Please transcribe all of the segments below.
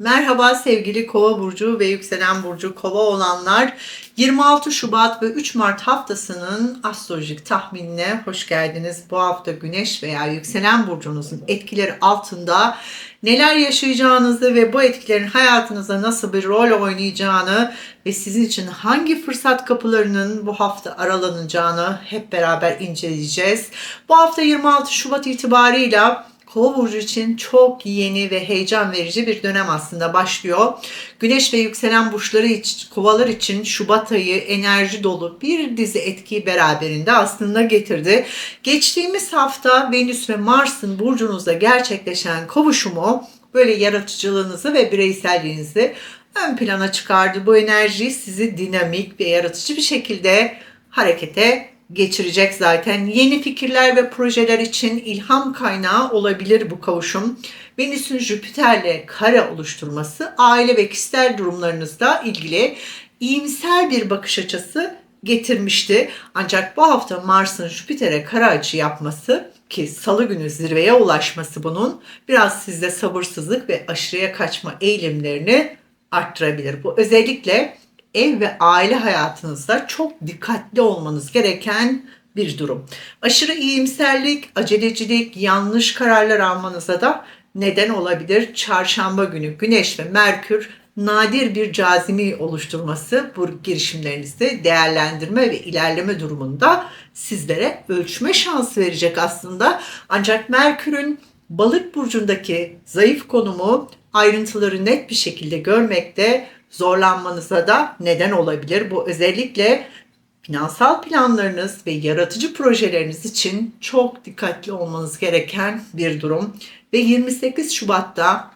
Merhaba sevgili Kova burcu ve yükselen burcu Kova olanlar. 26 Şubat ve 3 Mart haftasının astrolojik tahminine hoş geldiniz. Bu hafta Güneş veya yükselen burcunuzun etkileri altında neler yaşayacağınızı ve bu etkilerin hayatınızda nasıl bir rol oynayacağını ve sizin için hangi fırsat kapılarının bu hafta aralanacağını hep beraber inceleyeceğiz. Bu hafta 26 Şubat itibarıyla Kova burcu için çok yeni ve heyecan verici bir dönem aslında başlıyor. Güneş ve yükselen burçları için, kovalar için Şubat ayı enerji dolu bir dizi etkiyi beraberinde aslında getirdi. Geçtiğimiz hafta Venüs ve Mars'ın burcunuzda gerçekleşen kavuşumu böyle yaratıcılığınızı ve bireyselliğinizi ön plana çıkardı. Bu enerji sizi dinamik ve yaratıcı bir şekilde harekete geçirecek zaten. Yeni fikirler ve projeler için ilham kaynağı olabilir bu kavuşum. Venüs'ün Jüpiter'le kare oluşturması aile ve kişisel durumlarınızla ilgili iyimser bir bakış açısı getirmişti. Ancak bu hafta Mars'ın Jüpiter'e kare açı yapması ki salı günü zirveye ulaşması bunun biraz sizde sabırsızlık ve aşırıya kaçma eğilimlerini arttırabilir. Bu özellikle ev ve aile hayatınızda çok dikkatli olmanız gereken bir durum. Aşırı iyimserlik, acelecilik, yanlış kararlar almanıza da neden olabilir. Çarşamba günü Güneş ve Merkür nadir bir cazimi oluşturması bu girişimlerinizi değerlendirme ve ilerleme durumunda sizlere ölçme şansı verecek aslında. Ancak Merkür'ün balık burcundaki zayıf konumu ayrıntıları net bir şekilde görmekte zorlanmanıza da neden olabilir. Bu özellikle finansal planlarınız ve yaratıcı projeleriniz için çok dikkatli olmanız gereken bir durum. Ve 28 Şubat'ta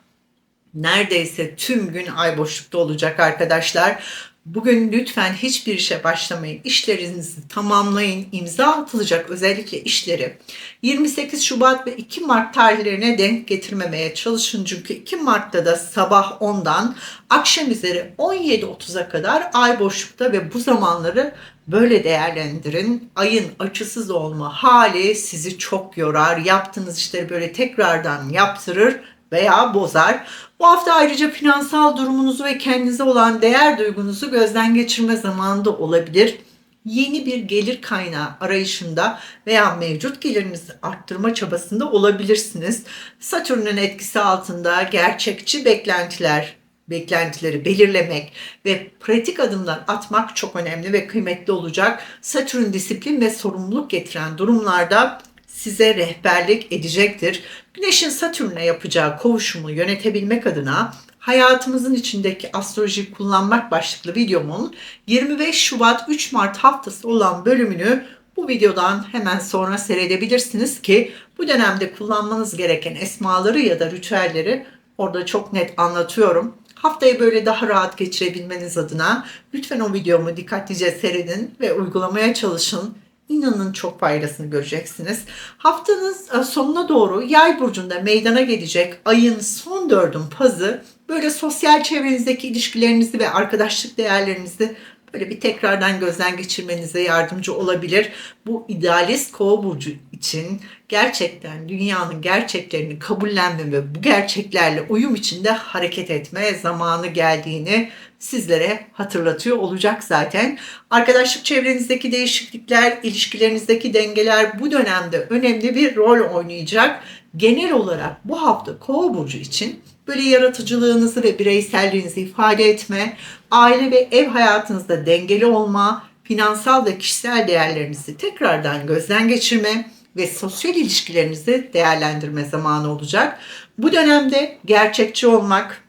neredeyse tüm gün ay boşlukta olacak arkadaşlar. Bugün lütfen hiçbir işe başlamayın. İşlerinizi tamamlayın. İmza atılacak özellikle işleri 28 Şubat ve 2 Mart tarihlerine denk getirmemeye çalışın. Çünkü 2 Mart'ta da sabah 10'dan akşam üzeri 17.30'a kadar ay boşlukta ve bu zamanları böyle değerlendirin. Ayın açısız olma hali sizi çok yorar. Yaptığınız işleri böyle tekrardan yaptırır veya bozar. Bu hafta ayrıca finansal durumunuzu ve kendinize olan değer duygunuzu gözden geçirme zamanı da olabilir. Yeni bir gelir kaynağı arayışında veya mevcut gelirinizi arttırma çabasında olabilirsiniz. Satürn'ün etkisi altında gerçekçi beklentiler, beklentileri belirlemek ve pratik adımlar atmak çok önemli ve kıymetli olacak. Satürn disiplin ve sorumluluk getiren durumlarda size rehberlik edecektir. Güneşin Satürn'le yapacağı kovuşumu yönetebilmek adına hayatımızın içindeki astroloji kullanmak başlıklı videomun 25 Şubat 3 Mart haftası olan bölümünü bu videodan hemen sonra seyredebilirsiniz ki bu dönemde kullanmanız gereken esmaları ya da ritüelleri orada çok net anlatıyorum. Haftayı böyle daha rahat geçirebilmeniz adına lütfen o videomu dikkatlice seyredin ve uygulamaya çalışın. İnanın çok faydasını göreceksiniz. Haftanız e, sonuna doğru yay burcunda meydana gelecek ayın son dördün pazı böyle sosyal çevrenizdeki ilişkilerinizi ve arkadaşlık değerlerinizi böyle bir tekrardan gözden geçirmenize yardımcı olabilir. Bu idealist kova burcu için gerçekten dünyanın gerçeklerini kabullenme ve bu gerçeklerle uyum içinde hareket etme zamanı geldiğini sizlere hatırlatıyor olacak zaten. Arkadaşlık çevrenizdeki değişiklikler, ilişkilerinizdeki dengeler bu dönemde önemli bir rol oynayacak. Genel olarak bu hafta Kova burcu için böyle yaratıcılığınızı ve bireyselliğinizi ifade etme, aile ve ev hayatınızda dengeli olma, finansal ve kişisel değerlerinizi tekrardan gözden geçirme ve sosyal ilişkilerinizi değerlendirme zamanı olacak. Bu dönemde gerçekçi olmak,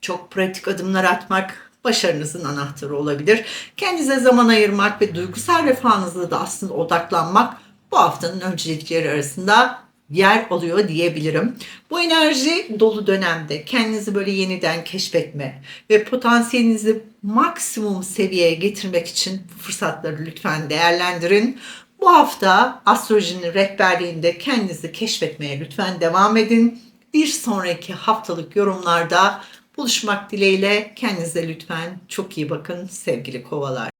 çok pratik adımlar atmak başarınızın anahtarı olabilir. Kendinize zaman ayırmak ve duygusal refahınıza da aslında odaklanmak bu haftanın öncelikleri arasında yer alıyor diyebilirim. Bu enerji dolu dönemde kendinizi böyle yeniden keşfetme ve potansiyelinizi maksimum seviyeye getirmek için bu fırsatları lütfen değerlendirin. Bu hafta astrolojinin rehberliğinde kendinizi keşfetmeye lütfen devam edin. Bir sonraki haftalık yorumlarda buluşmak dileğiyle kendinize lütfen çok iyi bakın sevgili kovalar.